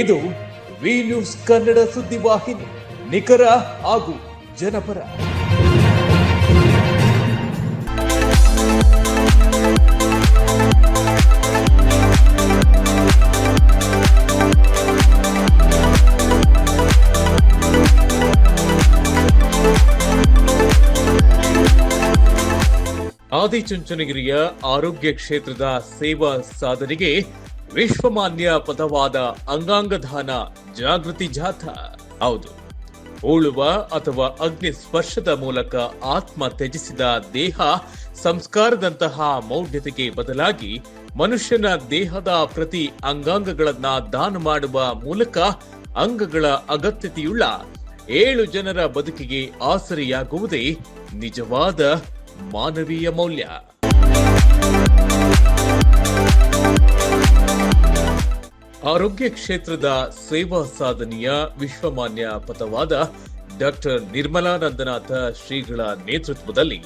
ಇದು V news Kannada ಸುದ್ದಿವಾಹಿನಿ ನಿಖರ ಹಾಗೂ ಜನಪರ. ಆದಿಚುಂಚನಗಿರಿಯ ಆರೋಗ್ಯ ಕ್ಷೇತ್ರದ ಸೇವಾ ಸಾಧನೆಗೆ ವಿಶ್ವಮಾನ್ಯ ಪದವಾದ ಅಂಗಾಂಗದಾನ ಜಾಗೃತಿ ಜಾಥಾ. ಹೌದು. ಉಳುವ ಅಥವಾ ಅಗ್ನಿ ಸ್ಪರ್ಶದ ಮೂಲಕ ಆತ್ಮ ತ್ಯಜಿಸಿದ ದೇಹ ಸಂಸ್ಕಾರದಂತಹ ಮೌಢ್ಯತೆಗೆ ಬದಲಾಗಿ ಮನುಷ್ಯನ ದೇಹದ ಪ್ರತಿ ಅಂಗಾಂಗಗಳನ್ನ ದಾನ ಮಾಡುವ ಮೂಲಕ ಅಂಗಗಳ ಅಗತ್ಯತೆಯುಳ್ಳ ಏಳು ಜನರ ಬದುಕಿಗೆ ಆಸರೆಯಾಗುವುದೇ ನಿಜವಾದ ಮಾನವೀಯ ಮೌಲ್ಯ. ಆರೋಗ್ಯ ಕ್ಷೇತ್ರದ ಸೇವಾ ಸಾಧನೆಯ ವಿಶ್ವಮಾನ್ಯ ಪಥವಾದ ಡಾಕ್ಟರ್ ನಿರ್ಮಲಾನಂದನಾಥ ಶ್ರೀಗಳ ನೇತೃತ್ವದಲ್ಲಿ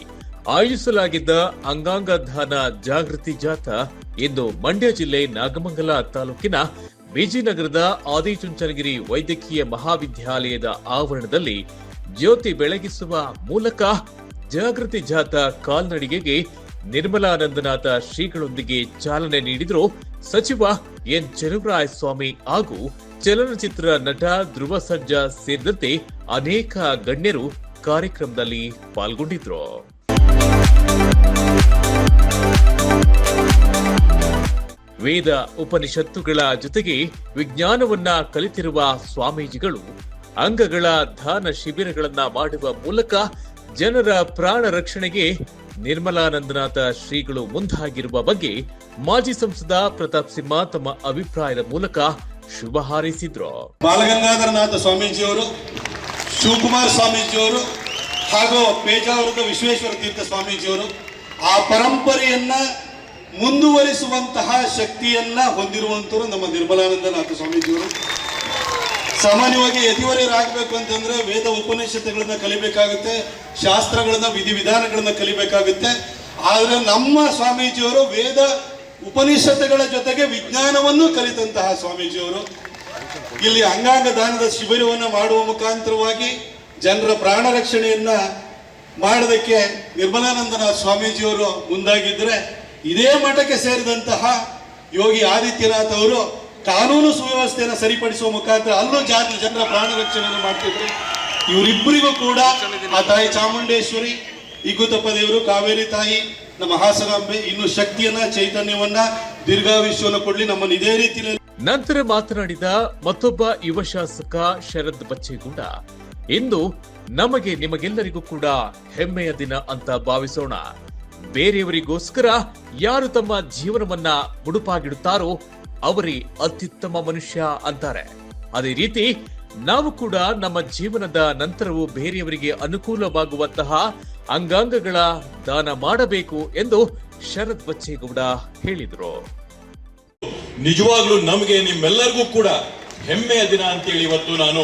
ಆಯೋಜಿಸಲಾಗಿದ್ದ ಅಂಗಾಂಗ ದಾನ ಜಾಗೃತಿ ಜಾಥಾ ಇಂದು ಮಂಡ್ಯ ಜಿಲ್ಲೆ ನಾಗಮಂಗಲ ತಾಲೂಕಿನ ಬಿಜಿನಗರದ ಆದಿಚುಂಚನಗಿರಿ ವೈದ್ಯಕೀಯ ಮಹಾವಿದ್ಯಾಲಯದ ಆವರಣದಲ್ಲಿ ಜ್ಯೋತಿ ಬೆಳಗಿಸುವ ಮೂಲಕ ಜಾಗೃತಿ ಜಾಥಾ ಕಾಲ್ನಡಿಗೆಗೆ ನಿರ್ಮಲಾನಂದನಾಥ ಶ್ರೀಗಳೊಂದಿಗೆ ಚಾಲನೆ ನೀಡಿದ್ರು ಸಚಿವ ಎನ್. ಚೆಲುವರಾಯ ಸ್ವಾಮಿ ಹಾಗೂ ಚಲನಚಿತ್ರ ನಟ ಧ್ರುವ ಸರ್ಜಾ ಸೇರಿದಂತೆ ಅನೇಕ ಗಣ್ಯರು ಕಾರ್ಯಕ್ರಮದಲ್ಲಿ ಪಾಲ್ಗೊಂಡಿದ್ರು. ವೇದ ಉಪನಿಷತ್ತುಗಳ ಜೊತೆಗೆ ವಿಜ್ಞಾನವನ್ನ ಕಲಿತಿರುವ ಸ್ವಾಮೀಜಿಗಳು ಅಂಗಗಳ ದಾನ ಶಿಬಿರಗಳನ್ನ ಮಾಡುವ ಮೂಲಕ ಜನರ ಪ್ರಾಣ ರಕ್ಷಣೆಗೆ ನಿರ್ಮಲಾನಂದನಾಥ ಶ್ರೀಗಳು ಮುಂದಾಗಿರುವ ಬಗ್ಗೆ ಮಾಜಿ ಸಂಸದ ಪ್ರತಾಪ್ ಸಿಂಹ ತಮ್ಮ ಅಭಿಪ್ರಾಯದ ಮೂಲಕ ಶುಭ ಹಾರೈಸಿದ್ರು. ಬಾಲಗಂಗಾಧರನಾಥ ಸ್ವಾಮೀಜಿಯವರು, ಶಿವಕುಮಾರ್ ಸ್ವಾಮೀಜಿಯವರು ಹಾಗೂ ಪೇಜಾವರದ ವಿಶ್ವೇಶ್ವರ ತೀರ್ಥ ಸ್ವಾಮೀಜಿಯವರು ಆ ಪರಂಪರೆಯನ್ನ ಮುಂದುವರಿಸುವಂತಹ ಶಕ್ತಿಯನ್ನ ಹೊಂದಿರುವಂತರು ನಮ್ಮ ನಿರ್ಮಲಾನಂದನಾಥ ಸ್ವಾಮೀಜಿಯವರು. ಸಾಮಾನ್ಯವಾಗಿ ಯತಿವರ್ಯರಾಗಬೇಕು ಅಂತಂದ್ರೆ ವೇದ ಉಪನಿಷತ್ತುಗಳನ್ನ ಕಲಿಬೇಕಾಗುತ್ತೆ, ಶಾಸ್ತ್ರಗಳನ್ನ, ವಿಧಿವಿಧಾನಗಳನ್ನ ಕಲಿಬೇಕಾಗುತ್ತೆ. ಆದರೆ ನಮ್ಮ ಸ್ವಾಮೀಜಿಯವರು ವೇದ ಉಪನಿಷತ್ತುಗಳ ಜೊತೆಗೆ ವಿಜ್ಞಾನವನ್ನು ಕಲಿತಂತಹ ಸ್ವಾಮೀಜಿಯವರು. ಇಲ್ಲಿ ಅಂಗಾಂಗ ದಾನದ ಶಿಬಿರವನ್ನು ಮಾಡುವ ಮುಖಾಂತರವಾಗಿ ಜನರ ಪ್ರಾಣ ರಕ್ಷಣೆಯನ್ನ ಮಾಡೋದಕ್ಕೆ ನಿರ್ಮಲಾನಂದನ ಸ್ವಾಮೀಜಿಯವರು ಮುಂದಾಗಿದ್ರೆ ಇದೇ ಮಠಕ್ಕೆ ಸೇರಿದಂತಹ ಯೋಗಿ ಆದಿತ್ಯನಾಥ್ ಅವರು ಕಾನೂನು ಸುವ್ಯವಸ್ಥೆಯನ್ನು ಸರಿಪಡಿಸುವ ಮುಖಾಂತರ ಅಲ್ಲೂ ಜಾತಿ ಜನರ ಪ್ರಾಣ ರಕ್ಷಣೆಯನ್ನು ಮಾಡ್ತಿದ್ರು. ಇವರಿಬ್ಬರಿಗೂ ಕೂಡ ಆ ತಾಯಿ ಚಾಮುಂಡೇಶ್ವರಿ, ಇಗುತಪ್ಪ ದೇವರು, ಕಾವೇರಿ ತಾಯಿ, ನಮ್ಮ ಹಾಸನಾಂಬೆ ಇನ್ನು ಶಕ್ತಿಯನ್ನ, ಚೈತನ್ಯವನ್ನ ದೀರ್ಘಾವಿಷ್ಯವನ್ನು ಕೊಡ್ಲಿ ನಮ್ಮನ್ನು ಇದೇ ರೀತಿಯಲ್ಲಿ ನಂತರ ಮಾತನಾಡಿದ ಮತ್ತೊಬ್ಬ ಯುವ ಶಾಸಕ ಶರದ್ ಬಚ್ಚೇಗೌಡ. ಇಂದು ನಮಗೆ ನಿಮಗೆಲ್ಲರಿಗೂ ಕೂಡ ಹೆಮ್ಮೆಯ ದಿನ ಅಂತ ಭಾವಿಸೋಣ. ಬೇರೆಯವರಿಗೋಸ್ಕರ ಯಾರು ತಮ್ಮ ಜೀವನವನ್ನ ಮುಡುಪಾಗಿಡುತ್ತಾರೋ ಅವರೇ ಅತ್ಯುತ್ತಮ ಮನುಷ್ಯ ಅಂತಾರೆ. ಅದೇ ರೀತಿ, ನಾವು ಕೂಡ ನಮ್ಮ ಜೀವನದ ನಂತರವೂ ಬೇರೆಯವರಿಗೆ ಅನುಕೂಲವಾಗುವಂತಹ ಅಂಗಾಂಗಗಳ ದಾನ ಮಾಡಬೇಕು ಎಂದು ಶರತ್ ಬಚ್ಚೇಗೌಡ ಹೇಳಿದರು. ನಿಜವಾಗ್ಲೂ ನಮಗೆ ನಿಮ್ಮೆಲ್ಲರಿಗೂ ಕೂಡ ಹೆಮ್ಮೆಯ ದಿನ ಅಂತೇಳಿ ಇವತ್ತು ನಾನು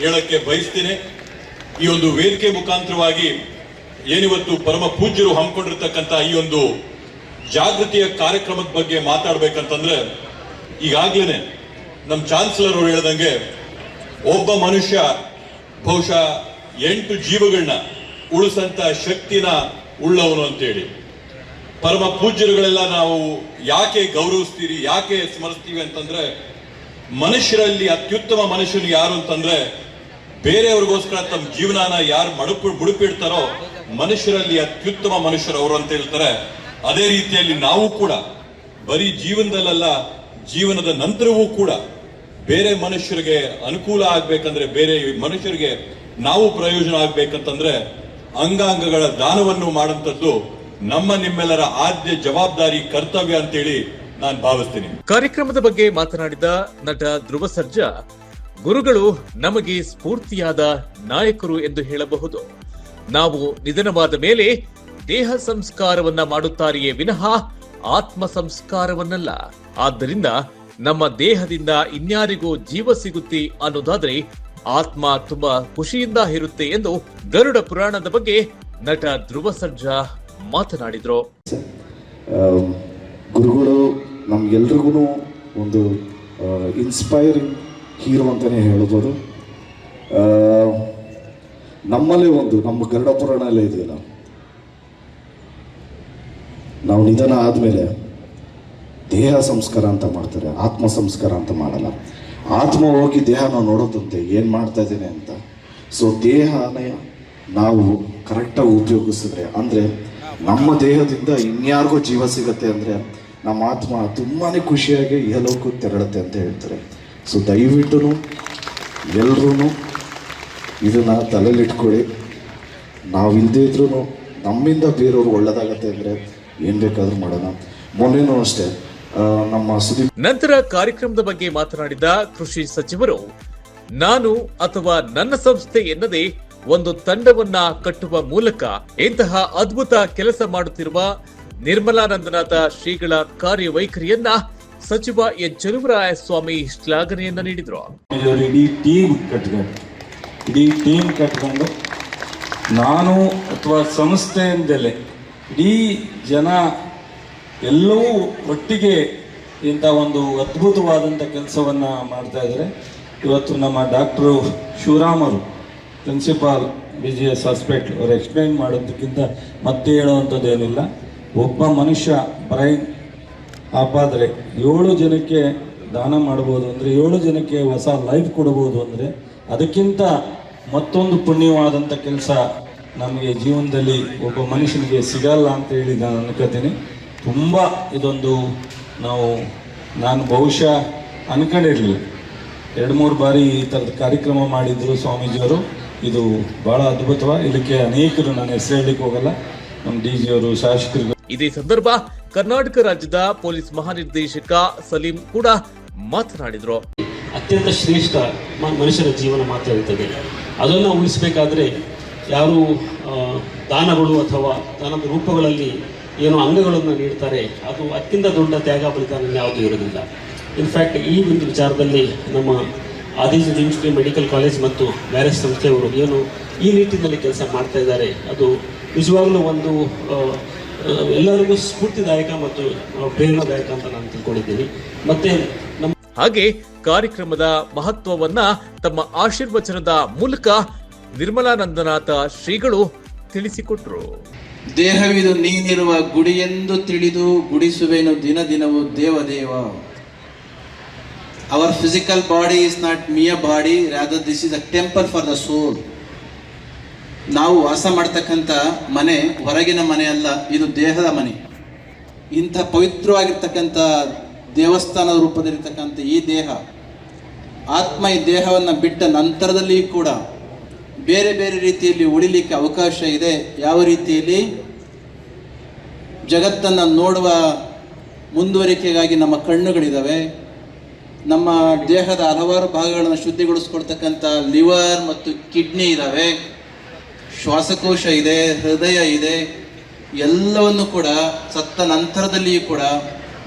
ಹೇಳಕ್ಕೆ ಬಯಸ್ತೇನೆ. ಈ ಒಂದು ವೇದಿಕೆ ಮುಖಾಂತರವಾಗಿ ಏನಿವತ್ತು ಪರಮ ಪೂಜ್ಯರು ಹಮ್ಮಿಕೊಂಡಿರ್ತಕ್ಕಂಥ ಈ ಒಂದು ಜಾಗೃತಿಯ ಕಾರ್ಯಕ್ರಮದ ಬಗ್ಗೆ ಮಾತಾಡ್ಬೇಕಂತಂದ್ರೆ ಈಗಾಗ್ಲೇನೆ ನಮ್ಮ ಚಾನ್ಸಲರ್ ಅವರು ಹೇಳ್ದಂಗೆ ಒಬ್ಬ ಮನುಷ್ಯ ಬಹುಶಃ ಎಂಟು ಜೀವಗಳನ್ನ ಉಳಿಸಂತ ಶಕ್ತಿನ ಉಳ್ಳವನು ಅಂತೇಳಿ. ಪರಮ ಪೂಜ್ಯರುಗಳೆಲ್ಲ ನಾವು ಯಾಕೆ ಗೌರವಿಸ್ತೀರಿ, ಯಾಕೆ ಸ್ಮರಿಸ್ತೀವಿ ಅಂತಂದ್ರೆ ಮನುಷ್ಯರಲ್ಲಿ ಅತ್ಯುತ್ತಮ ಮನುಷ್ಯನು ಯಾರು ಅಂತಂದ್ರೆ ಬೇರೆಯವ್ರಿಗೋಸ್ಕರ ತಮ್ಮ ಜೀವನಾನ ಯಾರು ಮಡುಪು, ಮುಡುಪಿಡ್ತಾರೋ ಮನುಷ್ಯರಲ್ಲಿ ಅತ್ಯುತ್ತಮ ಮನುಷ್ಯರು ಅವರು ಅಂತ ಹೇಳ್ತಾರೆ. ಅದೇ ರೀತಿಯಲ್ಲಿ ನಾವು ಕೂಡ ಬರೀ ಜೀವನದಲ್ಲ ಜೀವನದ ನಂತರವೂ ಕೂಡ ಬೇರೆ ಮನುಷ್ಯರಿಗೆ ಅನುಕೂಲ ಆಗ್ಬೇಕಂದ್ರೆ, ಬೇರೆ ಮನುಷ್ಯರಿಗೆ ನಾವು ಪ್ರಯೋಜನ ಆಗ್ಬೇಕಂತಂದ್ರೆ ಅಂಗಾಂಗಗಳ ದಾನವನ್ನು ಮಾಡುವಂಥದ್ದು ನಮ್ಮ ನಿಮ್ಮೆಲ್ಲರ ಆದ್ಯ ಜವಾಬ್ದಾರಿ, ಕರ್ತವ್ಯ ಅಂತೇಳಿ ನಾನು ಭಾವಿಸ್ತೀನಿ. ಕಾರ್ಯಕ್ರಮದ ಬಗ್ಗೆ ಮಾತನಾಡಿದ ನಟ ಧ್ರುವ ಸರ್ಜಾ, ಗುರುಗಳು ನಮಗೆ ಸ್ಫೂರ್ತಿಯಾದ ನಾಯಕರು ಎಂದು ಹೇಳಬಹುದು. ನಾವು ನಿಧನವಾದ ಮೇಲೆ ದೇಹ ಸಂಸ್ಕಾರವನ್ನ ಮಾಡುತ್ತಾರೆಯೇ ವಿನಃ ಆತ್ಮ ಸಂಸ್ಕಾರವನ್ನಲ್ಲ. ಆದ್ದರಿಂದ ನಮ್ಮ ದೇಹದಿಂದ ಇನ್ಯಾರಿಗೂ ಜೀವ ಸಿಗುತ್ತೆ ಅನ್ನೋದಾದ್ರೆ ಆತ್ಮ ತುಂಬಾ ಖುಷಿಯಿಂದ ಇರುತ್ತೆ ಎಂದು ಗರುಡ ಪುರಾಣದ ಬಗ್ಗೆ ನಟ ಧ್ರುವ ಸರ್ಜಾ ಮಾತನಾಡಿದ್ರು. ಗುರುಗಳು ನಮ್ಗೆಲ್ರಿಗೂ ಒಂದು ಇನ್ಸ್ಪೈರಿಂಗ್ ಹೀರೋ ಅಂತಲೇ ಹೇಳ್ಬೋದು. ನಮ್ಮಲ್ಲೇ ಒಂದು, ನಮ್ಮ ಗರುಡ ಪುರಾಣಲ್ಲೇ ಇದೆಯಲ್ಲ. ನಾವು ನಿಧನ ಆದಮೇಲೆ ದೇಹ ಸಂಸ್ಕಾರ ಅಂತ ಮಾಡ್ತಾರೆ, ಆತ್ಮ ಸಂಸ್ಕಾರ ಅಂತ ಮಾಡಲ್ಲ. ಆತ್ಮ ಹೋಗಿ ದೇಹ ನಾವು ನೋಡೋದಂತೆ ಏನು ಮಾಡ್ತಾ ಇದ್ದೇನೆ ಅಂತ. ಸೊ ದೇಹನೇ ನಾವು ಕರೆಕ್ಟಾಗಿ ಉಪಯೋಗಿಸಿದ್ರೆ, ಅಂದರೆ ನಮ್ಮ ದೇಹದಿಂದ ಇನ್ಯಾರಿಗೂ ಜೀವ ಸಿಗತ್ತೆ ಅಂದರೆ ನಮ್ಮ ಆತ್ಮ ತುಂಬಾ ಖುಷಿಯಾಗಿ ಎಲ್ಲೋಕು ತೆರಳುತ್ತೆ ಅಂತ ಹೇಳ್ತಾರೆ. ಸೊ ದಯವಿಟ್ಟು ಎಲ್ಲರೂ ಇದನ್ನು ತಲೆಯಲ್ಲಿಟ್ಕೊಳ್ಳಿ ನಾವು ಇಲ್ಲದೇ ಇದ್ರೂ ನಮ್ಮಿಂದ ಬೇರೆಯವ್ರಿಗೆ ಒಳ್ಳೇದಾಗತ್ತೆ ಅಂದರೆ ಏನು ಬೇಕಾದರೂ ಮಾಡೋಣ. ಮೊನ್ನೆನೂ ಅಷ್ಟೇ ನಮ್ಮ ಸುದೀಪ್ ನಂತರ ಕಾರ್ಯಕ್ರಮದ ಬಗ್ಗೆ ಮಾತನಾಡಿದ ಕೃಷಿ ಸಚಿವರು ನಾನು ಅಥವಾ ನನ್ನ ಸಂಸ್ಥೆ ಎನ್ನದೇ ಒಂದು ತಂಡವನ್ನ ಕಟ್ಟುವ ಮೂಲಕ ಇಂತಹ ಅದ್ಭುತ ಕೆಲಸ ಮಾಡುತ್ತಿರುವ ನಿರ್ಮಲಾನಂದನಾಥ ಶ್ರೀಗಳ ಕಾರ್ಯವೈಖರಿಯನ್ನ ಸಚಿವ ಎಚ್. ಚಲುವರಾಯ ಸ್ವಾಮಿ ಶ್ಲಾಘನೆಯನ್ನ ನೀಡಿದ್ರು. ಇಡೀ ಟೀಮ್ ಕಟ್ಕೊಂಡು ಇಡೀ ಟೀಮ್ ಕಟ್ಕೊಂಡು ನಾನು ಅಥವಾ ಸಂಸ್ಥೆಯಿಂದಲೇ ಇಡೀ ಜನ ಎಲ್ಲವೂ ಒಟ್ಟಿಗೆ ಇಂಥ ಒಂದು ಅದ್ಭುತವಾದಂಥ ಕೆಲಸವನ್ನು ಮಾಡ್ತಾ ಇದ್ದಾರೆ. ಇವತ್ತು ನಮ್ಮ doctor ಶಿವರಾಮರು principal B G S hospital ಅವರು ಎಕ್ಸ್ಪ್ಲೈನ್ ಮಾಡೋದಕ್ಕಿಂತ ಮತ್ತೆ ಹೇಳುವಂಥದ್ದೇನಿಲ್ಲ ಒಬ್ಬ ಮನುಷ್ಯ ಬ್ರೈನ್ ಆಪಾದರೆ ಏಳು ಜನಕ್ಕೆ ದಾನ ಮಾಡ್ಬೋದು ಅಂದರೆ, ಏಳು ಜನಕ್ಕೆ ಹೊಸ ಲೈಫ್ ಕೊಡ್ಬೋದು ಅಂದರೆ, ಅದಕ್ಕಿಂತ ಮತ್ತೊಂದು ಪುಣ್ಯವಾದಂಥ ಕೆಲಸ ನಮಗೆ ಜೀವನದಲ್ಲಿ ಒಬ್ಬ ಮನುಷ್ಯನಿಗೆ ಸಿಗಲ್ಲ ಅಂತ ಹೇಳಿ ನಾನು ಅನ್ಕೋತೀನಿ. ತುಂಬ ಇದೊಂದು ನಾವು ನಾನು ಬಹುಶಃ ಅನ್ಕೊಂಡಿರಲಿಲ್ಲ. ಎರಡು ಮೂರು ಬಾರಿ ಈ ಥರದ ಕಾರ್ಯಕ್ರಮ ಮಾಡಿದ್ರು ಸ್ವಾಮೀಜಿಯವರು. ಇದು ಭಾಳ ಅದ್ಭುತವ ಇದಕ್ಕೆ ಅನೇಕರು ನಾನು ಹೆಸರು ಹೇಳಲಿಕ್ಕೆ ಹೋಗಲ್ಲ. ನಮ್ಮ ಡಿ ಜಿಯವರು ಶಾಸಕರು ಇದೇ ಸಂದರ್ಭ ಕರ್ನಾಟಕ ರಾಜ್ಯದ ಪೊಲೀಸ್ ಮಹಾನಿರ್ದೇಶಕ ಸಲೀಂ ಕೂಡ ಮಾತನಾಡಿದ್ರು. ಅತ್ಯಂತ ಶ್ರೇಷ್ಠ ಮನುಷ್ಯರ ಮನುಷ್ಯನ ಜೀವನ ಮಾತ್ರ ಇರ್ತದೆ. ಅದನ್ನು ಉಳಿಸಬೇಕಾದ್ರೆ ಯಾರು ದಾನಗಳು ಅಥವಾ ದಾನದ ರೂಪಗಳಲ್ಲಿ ಏನು ಅಂಗಗಳನ್ನು ನೀಡ್ತಾರೆ. ಅದು ಅತ್ಯಂತ ದೊಡ್ಡ ತ್ಯಾಗ ಬಲಿದಾನ ಯಾವುದೂ ಇರೋದಿಲ್ಲ ಇನ್ಫ್ಯಾಕ್ಟ್ ಈ ಒಂದು ವಿಚಾರದಲ್ಲಿ ನಮ್ಮ ಆದಿಜುಂಚುರಿ ಮೆಡಿಕಲ್ ಕಾಲೇಜ್ ಮತ್ತು ಮ್ಯಾರೇಜ್ ಸಂಸ್ಥೆಯವರು ಏನು ಈ ನಿಟ್ಟಿನಲ್ಲಿ ಕೆಲಸ ಮಾಡ್ತಾ ಇದ್ದಾರೆ. ಅದು ನಿಜವಾಗಲೂ ಒಂದು ಎಲ್ಲರಿಗೂ ಸ್ಫೂರ್ತಿದಾಯಕ ಮತ್ತು ಪ್ರೇರಣಾದಾಯಕ ಅಂತ ನಾನು ತಿಳ್ಕೊಂಡಿದ್ದೀನಿ. ಮತ್ತೆ ನಮ್ಮ ಹಾಗೆ ಕಾರ್ಯಕ್ರಮದ ಮಹತ್ವವನ್ನ ತಮ್ಮ ಆಶೀರ್ವಚನದ ಮೂಲಕ ನಿರ್ಮಲಾನಂದನಾಥ ಶ್ರೀಗಳು ತಿಳಿಸಿಕೊಟ್ರು. ದೇಹವಿದು ನೀನಿರುವ ಗುಡಿಯೆಂದು ತಿಳಿದು ಗುಡಿಸುವೆನು ದಿನ ದಿನವೂ ದೇವದೇವ. Our physical body is not mere body rather this is a temple for the soul ನಾವು ವಾಸ ಮಾಡ್ತಕ್ಕಂಥ ಮನೆ, ಹೊರಗಿನ ಮನೆ ಅಲ್ಲ, ಇದು ದೇಹದ ಮನೆ. ಇಂಥ ಪವಿತ್ರವಾಗಿರ್ತಕ್ಕಂಥ ದೇವಸ್ಥಾನದ ರೂಪದಲ್ಲಿರ್ತಕ್ಕಂಥ ಈ ದೇಹ, ಆತ್ಮ ಈ ದೇಹವನ್ನು ಬಿಟ್ಟ ನಂತರದಲ್ಲಿ ಕೂಡ ಬೇರೆ ಬೇರೆ ರೀತಿಯಲ್ಲಿ ಉಳಿಲಿಕ್ಕೆ ಅವಕಾಶ ಇದೆ. ಯಾವ ರೀತಿಯಲ್ಲಿ? ಜಗತ್ತನ್ನು ನೋಡುವ ಮುಂದುವರಿಕೆಗಾಗಿ ನಮ್ಮ ಕಣ್ಣುಗಳಿದ್ದಾವೆ ನಮ್ಮ ದೇಹದ ಹಲವಾರು ಭಾಗಗಳನ್ನು ಶುದ್ಧಿಗೊಳಿಸ್ಕೊಳ್ತಕ್ಕಂಥ ಲಿವರ್ ಮತ್ತು ಕಿಡ್ನಿ ಇದ್ದಾವೆ ಶ್ವಾಸಕೋಶ ಇದೆ, ಹೃದಯ ಇದೆ. ಎಲ್ಲವನ್ನು ಕೂಡ ಸತ್ತ ನಂತರದಲ್ಲಿಯೂ ಕೂಡ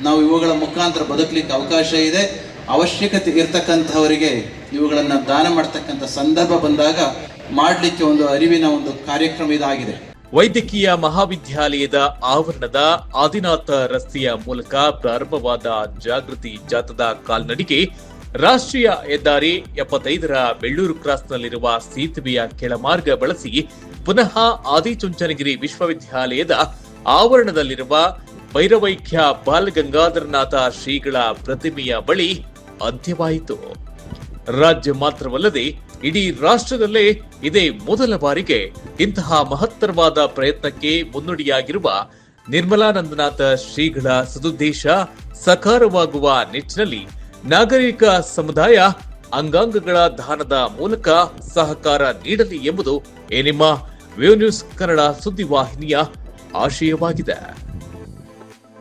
ನಾವು ಇವುಗಳ ಮುಖಾಂತರ ಬದುಕಲಿಕ್ಕೆ ಅವಕಾಶ ಇದೆ. ಅವಶ್ಯಕತೆ ಇರ್ತಕ್ಕಂಥವರಿಗೆ ಇವುಗಳನ್ನು ದಾನ ಮಾಡ್ತಕ್ಕಂಥ ಸಂದರ್ಭ ಬಂದಾಗ ಮಾಡಲಿಕ್ಕೆ ಒಂದು ಅರಿವಿನ ಒಂದು ಕಾರ್ಯಕ್ರಮ ಇದಾಗಿದೆ. ವೈದ್ಯಕೀಯ ಮಹಾವಿದ್ಯಾಲಯದ ಆವರಣದ ಆದಿನಾಥ ರಸ್ತೆಯ ಮೂಲಕ ಪ್ರಾರಂಭವಾದ ಜಾಗೃತಿ ಜಾಥಾದ ಕಾಲ್ನಡಿಗೆ ರಾಷ್ಟ್ರೀಯ ಹೆದ್ದಾರಿ ಎಪ್ಪತ್ತೈದರ ಬೆಳ್ಳೂರು ಕ್ರಾಸ್ನಲ್ಲಿರುವ ಸೇತುವೆಯ ಕೆಳಮಾರ್ಗ ಬಳಸಿ ಪುನಃ ಆದಿಚುಂಚನಗಿರಿ ವಿಶ್ವವಿದ್ಯಾಲಯದ ಆವರಣದಲ್ಲಿರುವ ಭೈರವೈಖ್ಯ ಬಾಲಗಂಗಾಧರನಾಥ ಶ್ರೀಗಳ ಪ್ರತಿಮೆಯ ಬಳಿ ಅಂತ್ಯವಾಯಿತು. ರಾಜ್ಯ ಮಾತ್ರವಲ್ಲದೆ ಇಡೀ ರಾಷ್ಟ್ರದಲ್ಲೇ ಇದೇ ಮೊದಲ ಬಾರಿಗೆ ಇಂತಹ ಮಹತ್ತರವಾದ ಪ್ರಯತ್ನಕ್ಕೆ ಮುನ್ನುಡಿಯಾಗಿರುವ ನಿರ್ಮಲಾನಂದನಾಥ ಶ್ರೀಗಳ ಸದುದ್ದೇಶ ಸಕಾರವಾಗುವ ನಿಟ್ಟಿನಲ್ಲಿ ನಾಗರಿಕ ಸಮುದಾಯ ಅಂಗಾಂಗಗಳ ದಾನದ ಮೂಲಕ ಸಹಕಾರ ನೀಡಲಿ ಎಂಬುದು ವ್ಯೂ ನ್ಯೂಸ್ ಕನ್ನಡ ಸುದ್ದಿವಾಹಿನಿಯ ಆಶಯವಾಗಿದೆ.